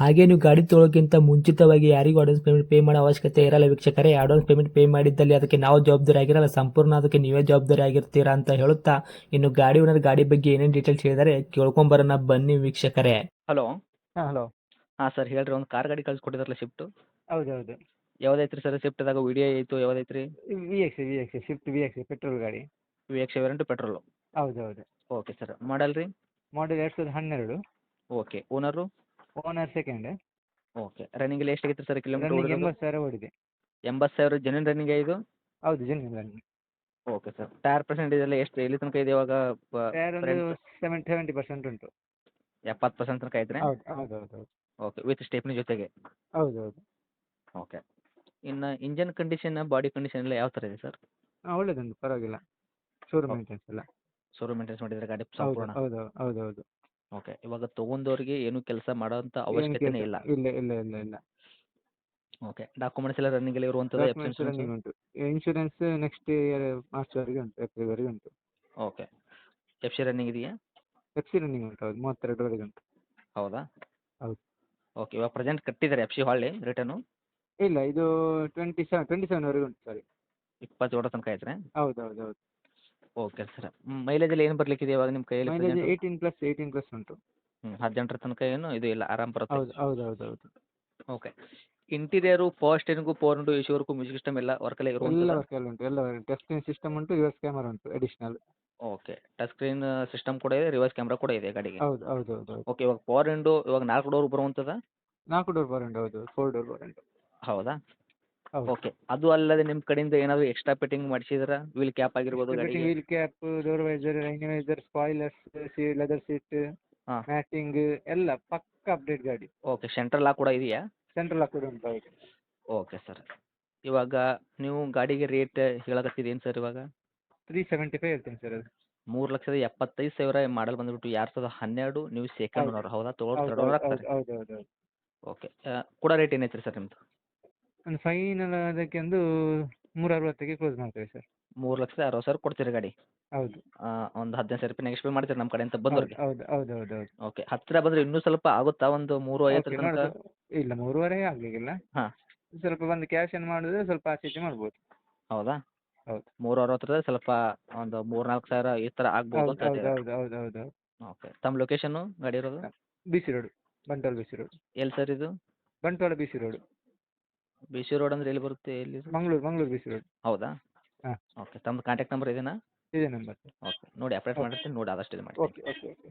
ಹಾಗೆ ನೀವು ಗಾಡಿ ತೊಳೋಕ್ಕಿಂತ ಮುಂಚಿತವಾಗಿ ಯಾರಿಗೂ ಅಡ್ವಾನ್ಸ್ ಪೇಮೆಂಟ್ ಪೇ ಮಾಡೋ ಅವಶ್ಯಕತೆ ಇರಲ್ಲ ವೀಕ್ಷಕರೇ. ಅಡ್ವಾನ್ಸ್ ಪೇಮೆಂಟ್ ಪೇ ಮಾಡಿದ್ದಲ್ಲಿ ಅದಕ್ಕೆ ನಾವು ಜವಾಬ್ದಾರಿ ಆಗಿರಲ್ಲ. ಸಂಪೂರ್ಣ ಅದಕ್ಕೆ ನೀವೇ ಜವಾಬ್ದಾರಿ ಆಗಿರ್ತೀರಾ ಅಂತ ಹೇಳುತ್ತಾ ಇನ್ನು ಗಾಡಿ ಓನರ್ ಗಾಡಿ ಬಗ್ಗೆ ಏನೇನು ಡೀಟೇಲ್ಸ್ ಹೇಳಿದರೆ ಕೇಳ್ಕೊಂಬರೋಣ ಬನ್ನಿ ವೀಕ್ಷಕರೇ. ಹಲೋ ಹಾಂ ಹಲೋ ಹಾಂ ಸರ್ ಹೇಳ್ರಿ ಒಂದು ಕಾರ್ ಗಾಡಿ ಕಳ್ಸಿಕೊಟ್ಟಿದ್ರಲ್ಲ ಶಿಫ್ಟು ಹೌದು ಹೌದು ಯಾವ್ದೈತ್ರಿ ಸರ್ ಶಿಫ್ಟ್ ಶಿಫ್ಟ್ದಾಗ ವಿಡಿಯೋ ಐತು ಯಾವ್ದೈತ್ರಿ? V X V X Swift V X petrol ಗಾಡಿ. ವಿ ಎಕ್ಸ್ ವೆರೆಂಟು ಪೆಟ್ರೋಲು ಹೌದು ಹೌದು ಓಕೆ ಸರ್ ಮಾಡಲ್ ರೀ? ಮಾಡೆಲ್ ಎರಡು ಸಾವಿರದ ಹನ್ನೆರಡು. Okay owner owner second okay running ಎಷ್ಟು ಆಗೈತ್ರಿ ಸರ್ ಕಿಲೋಮೀಟರ್ ಎಂಬತ್ತು ಸಾವಿರ ಓಡಿದೆ. ಎಂಬತ್ತು ಸಾವಿರ ಜನಿನ್ ರನ್ನಿಂಗ್ ಇದು? ಹೌದು ಜನ running okay sir tyre percentage ಎಲ್ಲ ಎಷ್ಟು? ಎಲ್ಲಿ ತನಕ ಇದೆ ಇವಾಗ. ಸೆವೆಂಟಿ ಸೆವೆಂಟಿ ಪರ್ಸೆಂಟ್ ಉಂಟು. ಎಪ್ಪತ್ತು ಪರ್ಸೆಂಟ್ ತನಕ ಐತ್ರಿ? ಹೌದು ಹೌದು ಹೌದು ಓಕೆ ವಿತ್ ಸ್ಟೇಪ್ನಿ ಜೊತೆಗೆ? ಹೌದು ಹೌದು. ಓಕೆ ಇನ್ನು ಇಂಜನ್ ಕಂಡೀಷನ್ ಬಾಡಿ ಕಂಡೀಷನ್ ಎಲ್ಲ ಯಾವ ಥರ ಇದೆ ಸರ್ ಹಾಂ ಒಳ್ಳೇದುಂಟು ಪರವಾಗಿಲ್ಲ. ಶೋರೂಮ್. ಮೇಂಟೆನ್ಸ್ ಎಲ್ಲ. ಶೋರೂಮ್ ಮೇಂಟೆನ್ಸ್ ಮಾಡಿದ್ರೆ ಗಾಡಿ ಸಂಪೂರ್ಣ? ಹೌದು ಹೌದು ಹೌದು. ಓಕೆ ಇವಾಗ ತಗೊಂಡವರಿಗೆ ಏನು ಕೆಲಸ ಮಾಡೋಂಥ ಏನು ಅವಶ್ಯಕತೆನೇ ಕೆಲ್ಸ- ಇಲ್ಲ. ಇಲ್ಲ ಇಲ್ಲ ಇಲ್ಲ ಇಲ್ಲ. ಓಕೆ ಡಾಕ್ಯುಮೆಂಟ್ಸ್ ಎಲ್ಲ ರನ್ನಿಂಗ್ ಎಲ್ಲ ಇರುವಂಥದ್ದು ಇನ್ಶೂರೆನ್ಸ್ ರನ್ನಿಂಗ್ ಉಂಟು? ಇನ್ಶೂರೆನ್ಸ್ ನೆಕ್ಸ್ಟ್ ಇಯರ್ ಮಾರ್ಚ್ವರೆಗೆ ಉಂಟು ಏಪ್ರಿಲ್ವರೆಗೆ ಉಂಟು. ಓಕೆ ಎಫ್ ಸಿ ರನ್ನಿಂಗ್ ಇದೆಯಾ? ಎಫ್ ಸಿ ರನ್ನಿಂಗ್ ಉಂಟು ಹೌದು ಮೂವತ್ತೆರಡರವರೆಗೆ ಉಂಟು. ಹೌದಾ? ಹೌದು. ಓಕೆ ಇವಾಗ ಪ್ರೆಸೆಂಟ್ ಕಟ್ಟಿದ್ದಾರೆ ಎಫ್ ಸಿ ಹೊಳ್ಳಿ ರಿಟರ್ನು ಇಲ್ಲ ಇದು ಟ್ವೆಂಟಿ ಸೆವೆನ್ ಟ್ವೆಂಟಿ ಸೆವೆನ್ವರೆಗೆ ಉಂಟು ಸಾರಿ ಇಪ್ಪತ್ತೇಳರ ತನಕ ಐತ್ರಿ ಹೌದು ಹೌದು ಹೌದು. ಓಕೆ ಸರ್ ಮೈಲೇಜಲ್ಲಿ ಏನು ಬರ್ಲಿಕ್ಕಿದೆ ಇವಾಗ ನಿಮ್ಮ ಕೈಯಲ್ಲಿ mileage present? Eighteen plus eighteen plus ಉಂಟು. ಹ್ಮ್, ಹದಿನೆಂಟರ ತನಕ ಏನು ಇದು ಇಲ್ಲ ಆರಾಮ್ ಬರುತ್ತೆ? ಹೌದು ಹೌದು ಹೌದು ಹೌದು. Okay interior power steering four into ಏಶ್ವರ್ಗೂ music system ಎಲ್ಲ ವರ್ಕಲ್ಲೇ ಎಲ್ಲ ಇರುವಂಥದ್ದು ವರ್ಕ್ ಎಲ್ಲ ಉಂಟು ಎಲ್ಲ ಟಚ್ ಸ್ಕ್ರೀನ್ ಸಿಸ್ಟಮ್ ಉಂಟು ಯುಎಸ್ ಕ್ಯಾಮರಾ ಉಂಟು additional okay touch screen system ಕೂಡ ಇದೆ ರಿವರ್ಸ್ ಕ್ಯಾಮ್ರಾ ಕೂಡ ಇದೆ ಗಾಡಿಗೆ? ಹೌದು ಹೌದು ಹೌದು ಹೌದು. ಓಕೆ ಇವಾಗ ಫೋರ್ ಇಂಡು ಇವಾಗ ನಾಲ್ಕು ಡೋರ್ ಬರುವಂಥದ್ದು ನಾಲ್ಕು ಡೋರ್ ಬಾರ್ ಉಂಟು ಹೌದು ಫೋರ್ ಡೋರ್ ಬಾರ್ ಉಂಟು ಹೌದು? ಓಕೆ ಅದು ಅಲ್ಲದೆ ನಿಮ್ಮ ಕಡೆಯಿಂದ ಏನಾದರೂ ಎಕ್ಸ್ಟ್ರಾ ಫಿಟ್ಟಿಂಗ್ ಮಾಡಿಸಿದ್ರ? ವೀಲ್ ಕ್ಯಾಪ್ ಆಗಿರ್ಬೋದು ಗಾಡಿಗೆ? Wheel cap door visor rain visor spoilers leather seat ಹಾಂ. ಮ್ಯಾಟಿಂಗ್ ಎಲ್ಲ ಪಕ್ಕ ಅಪ್ಡೇಟ್ ಗಾಡಿ. ಓಕೆ ಸೆಂಟ್ರಲ್ ಲಾಕ್ ಕೂಡ ಇದೆಯಾ? ಸೆಂಟ್ರಲ್ ಲಾಕ್ ಉಂಟು ಹೌದು. ಓಕೆ ಸರ್ ಇವಾಗ ನೀವು ಗಾಡಿಗೆ ರೇಟ್ ಹೇಳಕತ್ತಿದೇನು ಸರ್ ಇವಾಗ? ತ್ರೀ ಸೆವೆಂಟಿ ಫೈವ್ ಹೇಳ್ತೀನಿ ಸರ್ ಅದು. ಮೂರು ಲಕ್ಷದ ಎಪ್ಪತ್ತೈದು ಸಾವಿರ ಮಾಡಲ್ ಬಂದ್ಬಿಟ್ಟು ಎರಡು ಸಾವಿರದ ಹನ್ನೆರಡು ನೀವು ಸೆಕೆಂಡ್ ಓನರ್. ಹೌದಾ? ತೊಗೊಳೋದು ಹೌದು ಹೌದು ಹೌದು ಹೌದು ಹೌದು. ಓಕೆ ಕೂಡ ರೇಟ್ ಏನೈತ್ರಿ ಸರ್ ನಿಮ್ಮದು ಒಂದು ಫೈನಲ್ ಅದಕ್ಕೆ ಒಂದು ಮೂರ ಅರವತ್ತಿಗೆ ಕ್ಲೋಸ್ ಮಾಡ್ತೇವೆ ಸರ್ ಮೂರು ಲಕ್ಷದ ಅರವತ್ತು ಸಾವಿರ ಕೊಡ್ತೀರಿ ಗಾಡಿ? ಹೌದು. ಒಂದು ಹದಿನೈದು ಸಾವಿರ ರೂಪಾಯಿ ಪೇ ಮಾಡ್ತೀರಿ ನಮ್ಮ ಕಡೆಯಿಂದ ಅಂತ ಬಂದವ್ರಿಗೆ? ಹೌದು ಹೌದು ಹೌದು ಹೌದು. ಓಕೆ ಹತ್ತಿರ ಬಂದ್ರೆ ಇನ್ನೂ ಸ್ವಲ್ಪ ಆಗುತ್ತಾ ಒಂದು ಮೂರು ಐವತ್ತರ ಓಕೆ ತನಕ? ಇಲ್ಲ ಮೂರುವರೆ ಆಗ್ಲಿಕ್ಕಿಲ್ಲ. ಹಾ. ಸ್ವಲ್ಪ ಬಂದು ಕ್ಯಾಶ್ ಏನ್ ಮಾಡಿದ್ರೆ ಸ್ವಲ್ಪ ಆಚೆ ಈಚೆ ಮಾಡ್ಬೋದು. ಹೌದಾ? ಹೌದು. ಮೂರು ಅರವತ್ತರ ಸ್ವಲ್ಪ ಒಂದು ಮೂರು ನಾಲ್ಕು ಸಾವಿರ ಈ ಥರ ಆಗ್ಬೋದು ಹೌದು ಅಂತ ಹೌದು ಹೇಳ್ತೀರಾ? ಹೌದು ಹೌದು ಹೌದು ಹೌದು. ಓಕೆ ತಮ್ಮ ಲೊಕೇಶನ್ನು ಗಾಡಿ ಇರೋದು? B C road Bantwal B C road. ಎಲ್ಲಿ ಸರ್ ಇದು? Bantwal B C road. B C road ಅಂದ್ರೆ ಎಲ್ಲಿ ಬರುತ್ತೆ ಎಲ್ಲಿ? Mangaluru Mangaluru B C road ಹೌದಾ? ಹಾ. ಓಕೆ ತಮ್ಮದು ಕಾಂಟ್ಯಾಕ್ಟ್ ನಂಬರ್ ಇದೇನಾ? ಇದೇ ನಂಬರ್. ಓಕೆ ನೋಡಿ ಅಪ್ಡೇಟ್. ಮಾಡಿರ್ತೀನಿ ನೋಡಿ ಆದಷ್ಟು ಇದು ಮಾಡಿ. Okay okay okay